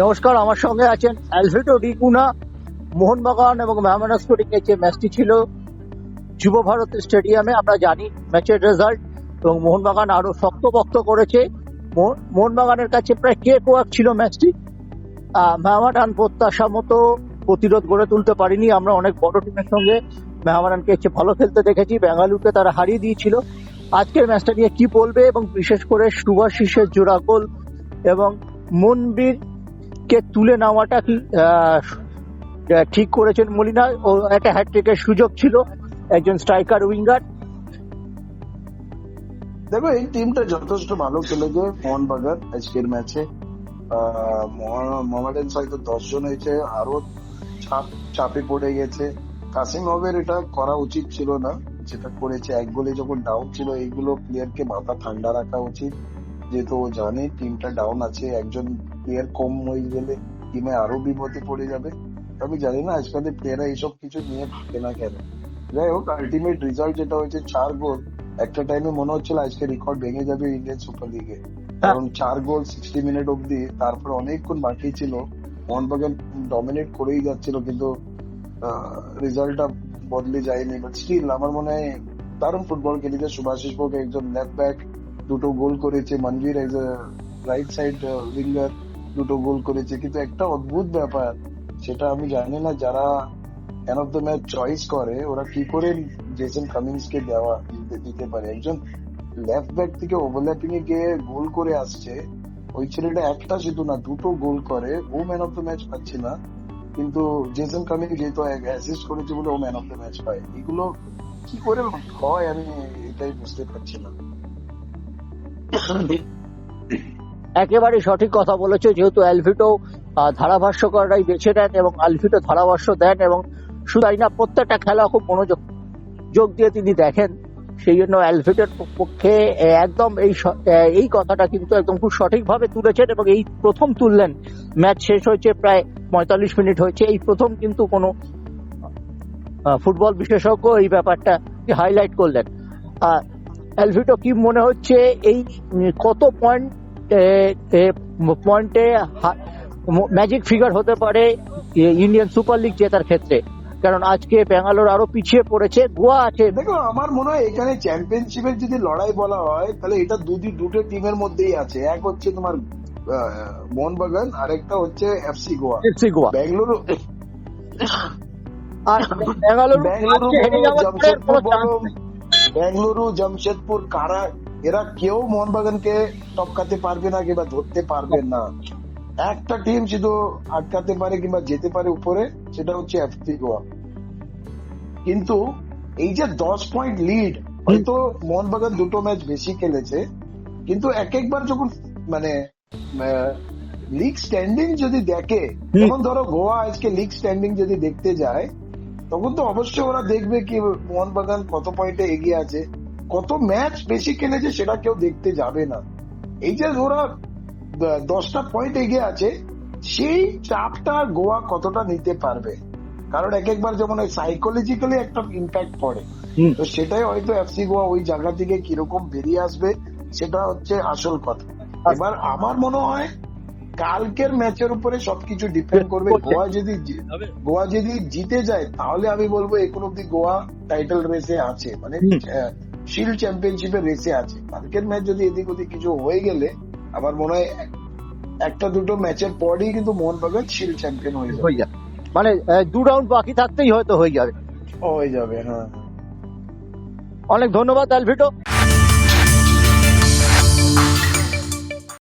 নমস্কার আমার সঙ্গে আছেন অ্যালফ্রেডো ডিকুনা মোহনবাগান এবং মেহমানা স্পোর্টিং এর যে ম্যাচটি ছিল যুব ভারত স্টেডিয়ামে। আমরা জানি ম্যাচের রেজাল্ট এবং মোহনবাগান আরও শক্তপক্ত করেছে। মোহন- মোহনবাগানের কাছে প্রায় কে কোয়াক ছিল ম্যাচটি। আহ, মেহমানান প্রত্যাশা মতো প্রতিরোধ গড়ে তুলতে পারিনি। আমরা অনেক বড় টিমের সঙ্গে মেহমানানকে হচ্ছে ভালো খেলতে দেখেছি। বেঙ্গালুরুকে তারা হারিয়ে দিয়েছিল। আজকের ম্যাচটা নিয়ে কি বলবে? এবং বিশেষ করে সুভাশিসের জোড়া গোল এবং মনবীর কে তুলে নেওয়াটা কি ঠিক করেছেন মলিনা? ও একটা হ্যাট্রিকের সুযোগ ছিল, একজন স্ট্রাইকার উইঙ্গার দেখো, এই টিমটা যথেষ্ট ভালো খেলেছে, মোহনবাগান আজকের ম্যাচে মোহামেডান হয়তো দশ জন হয়েছে আরও চাপ, চাপে পড়ে গেছে। কাসিম হবের এটা করা উচিত ছিল না, যেটা করেছে, এক গোলে যখন ডাউন ছিল, এইগুলো প্লেয়ারকে মাথা ঠান্ডা রাখা উচিত। যেহেতু ও জানে টিমটা ডাউন আছে, একজন প্লেয়ার কম হয়ে গেলে টিমে আরও বিপদে পড়ে যাবে। আমি জানি না আজকালের প্লেয়াররা এইসব কিছু নিয়ে ভাবে না কেন। যাই হোক আলটিমেট রেজাল্ট যেটা হয়েছে চার গোল। একটা টাইমে মনে হচ্ছিল আজকে রেকর্ড ভেঙে যাবে ইন্ডিয়ান সুপার লিগে কারণ চার গোল সিক্সটি মিনিট অব্দি তারপর অনেকক্ষণ বাকি ছিল। মোহনবাগান ডমিনেট করেই যাচ্ছিল কিন্তু রেজাল্টটা বদলে যায়নি। বাট স্টিল আমার মনে হয় দারুণ ফুটবল খেলেছে সুভাশিস ভোগ একজন লেফট ব্যাক দুটো গোল করেছে। Manvir as right side winger দুটো গোল করেছে, কিন্তু একটা অদ্ভুত ব্যাপার, সেটা আমি জানি না যারা man of the match choice করে, ওরা কি করে জেসন কামিংস কে দেওয়া, দিতে- পারে? একজন লেফট ব্যাক থেকে ওভারল্যাপিং এ গিয়ে গোল করে আসছে, ওই ছেলেটা একটা শুধু না, দুটো গোল করে, ও ম্যান অফ দ্য ম্যাচ পাচ্ছে না, কিন্তু জেসন কামিং যেহেতু অ্যাসিস্ট করেছে বলে ও ম্যান অফ দ্য ম্যাচ পায় এগুলো কি করে হয় আমি এটাই বুঝতে পারছি না। একেবারে সঠিক কথা বলেছে যেহেতু অ্যালভিটো আহ, ধারাভাষ্যকাররাই বেছে নেন এবং আলভিটো ধারাভাষ্য দেন এবং শুধু না প্রত্যেকটা খেলা খুব মনোযোগ যোগ দিয়ে তিনি দেখেন। সেই জন্য অ্যালভিটোর পক্ষে একদম এই এই কথাটা কিন্তু একদম খুব সঠিকভাবে তুলেছেন এবং এই প্রথম তুললেন। ম্যাচ শেষ হয়েছে প্রায় পঁয়তাল্লিশ মিনিট হয়েছে। এই প্রথম কিন্তু কোনো ফুটবল বিশেষজ্ঞ এই ব্যাপারটা হাইলাইট করলেন। অ্যালভিটো কি মনে হচ্ছে এই কত পয়েন্ট পয়েন্টে ম্যাজিক ফিগার হতে পারে ইন্ডিয়ান সুপার লিগ জেতার ক্ষেত্রে। কারণ আজকে ব্যাঙ্গালোর আরও পিছিয়ে পড়েছে গোয়া আছে। দেখো আমার মনে হয় এখানে চ্যাম্পিয়নশিপের যদি লড়াই বলা হয় তাহলে এটা দুটি দুটো টিমের মধ্যেই আছে। এক হচ্ছে তোমার মোহনবাগান আরেকটা হচ্ছে এফসি গোয়া। এফসি গোয়া। বেঙ্গালুরু আর ব্যাঙ্গালোর জামশেদপুর কারা এরা কেউ মোহনবাগানকে টপকাতে পারবে না কিংবা ধরতে পারবে না। একটা টিম শুধু আটকাতে পারে কিংবা যেতে পারে উপরে সেটা হচ্ছে এফসি গোয়া। কিন্তু এই যে দশ পয়েন্ট লিড হয়তো মোহনবাগান দুটো ম্যাচ বেশি খেলেছে কিন্তু এক একবার যখন মানে লিগ স্ট্যান্ডিং যদি দেখে। তখন ধরো গোয়া আজকে লিগ স্ট্যান্ডিং যদি দেখতে যায় তখন তো অবশ্যই ওরা দেখবে কি মোহনবাগান কত পয়েন্টে এগিয়ে আছে। কত ম্যাচ বেশি খেলেছে সেটা কেউ দেখতে যাবে না। এই যে ওরা দশটা পয়েন্ট এগিয়ে আছে সেই চাপটা গোয়া কতটা নিতে পারবে? কারণ এক একবার যেমন সাইকোলজিক্যালি একটা ইম্প্যাক্ট পড়ে। তো সেটাই হয়তো এফসি গোয়া ওই জায়গা থেকে কীরকম বেরিয়ে আসবে সেটা হচ্ছে আসল কথা। এবার আমার মনে হয় কালকের ম্যাচের উপরে সবকিছু ডিপেন্ড করবে। গোয়া যদি গোয়া যদি জিতে যায় তাহলে আমি বলব এখন অব্দি গোয়া টাইটেল রেসে আছে। মানে। শিল্ড চ্যাম্পিয়নশিপের রেসে আছে। কালকের ম্যাচ যদি এদিক ওদিক কিছু হয়ে গেলে আমার মনে হয় একটা দুটো ম্যাচের পরই কিন্তু মোহনবাগান শিল্ড চ্যাম্পিয়ন হয়ে যাবে। মানে দু রাউন্ড বাকি থাকতেই হয়তো হয়ে যাবে। হয়ে যাবে হ্যাঁ। অনেক ধন্যবাদ অ্যালভিটো।